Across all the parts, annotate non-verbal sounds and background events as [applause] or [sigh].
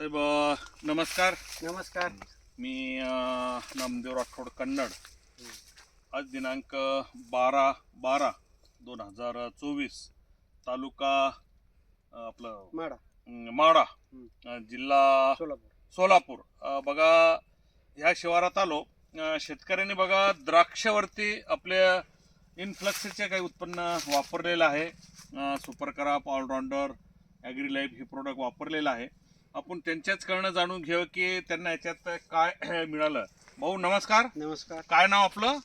साहेब अ, नमस्कार. नमस्कार. मी अ, नामदेव राठोड कन्नड. आज दिनांक बारा बारा दोन हजार चोवीस तालुका अ, आपलं माडा. अं, माडा. अ, जिल्हा सोलापूर. सोलापूर. अ, बघा ह्या शिवारात आलो. अ, शेतकऱ्यांनी बघा द्राक्षावरती आपल्या इनफ्लक्सचे काही उत्पन्न वापरलेलं आहे. अ, super crop allrounder agri life हे प्रोडक्ट वापरलेलं आहे. आपण त्यांच्याच कडनं जाणून घेऊ की त्यांना याच्यात काय [clears throat] मिळालं. भाऊ नमस्कार. नमस्कार. काय नाव आपलं?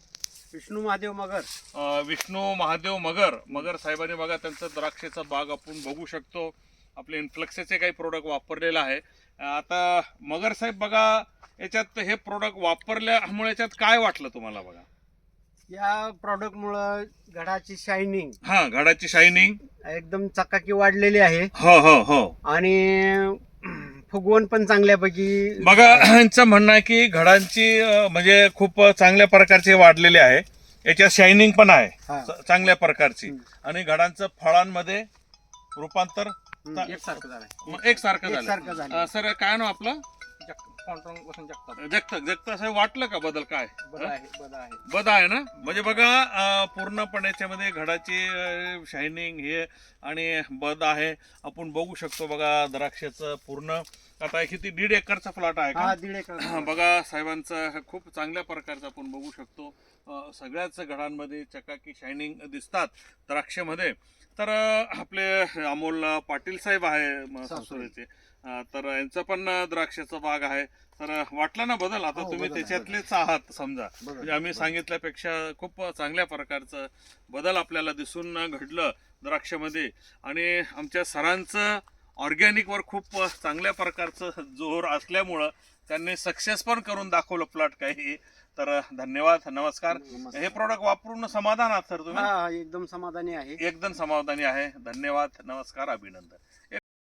विष्णू महादेव मगर. अ, विष्णू महादेव मगर. मगर साहेबांनी बघा त्यांचं द्राक्षाचा बाग आपण बघू शकतो. आपले इन्फ्लक्सचे काही प्रोडक्ट वापरलेलं आहे. अ, आता मगर साहेब बघा याच्यात हे प्रोडक्ट वापरल्यामुळे याच्यात काय वाटलं तुम्हाला बघा? या प्रॉडक्ट मुळे घडाची शायनिंग हा घडाची शायनिंग एकदम चकाकी वाढलेली आहे. हो हो हो. आणि फुगवण पण चांगल्यापैकी बघा यांचं म्हणणं आहे की घडांची अ, म्हणजे खूप चांगल्या प्रकारचे वाढलेले आहे याच्यात शायनिंग पण आहे हा. च- चांगल्या प्रकारची. आणि घडांचं फळांमध्ये रूपांतर हं, एकसारखं मग एकसारखं एकसारखं झालं झालं. अ, सर काय नाव आपलं जगत असं वाटलं का बदल काय? बरं आहे बद आहे. ना? म्हणजे बघा अं, पूर्णपणे याच्यामध्ये घडाची शायनिंग हे आणि बद आहे. आपण बघू शकतो बघा द्राक्षाचं पूर्ण. आता हे किती दीड एकरचा प्लॉट आहे हा का दीड एकर. बघा साहेबांचं खूप चांगल्या प्रकारचं आपण बघू शकतो. अं, सगळ्याच घडांमध्ये चकाकी शायनिंग दिसतात द्राक्षामध्ये. तर आपले अमोल पाटील साहेब आहे अं, तर यांचं पण द्राक्षाचा बाग आहे. तर वाटलं ना बदल? आता हो, तुम्ही त्याच्यातलेच आहात समजा. म्हणजे आम्ही. सांगितल्यापेक्षा खूप चांगल्या प्रकारचं बदल आपल्याला दिसून घडलं द्राक्षामध्ये. आणि आमच्या सरांचं ऑर्गॅनिकवर खूप चांगल्या प्रकारचं जोर असल्यामुळं त्यांनी सक्सेस पण करून दाखवलं प्लॉट काही. तर धन्यवाद नमस्कार. हे प्रोडक्ट वापरून समाधान आहात सर तुम्ही? हा एकदम समाधानी आहे. एकदम समाधानी आहे. धन्यवाद नमस्कार अभिनंदन.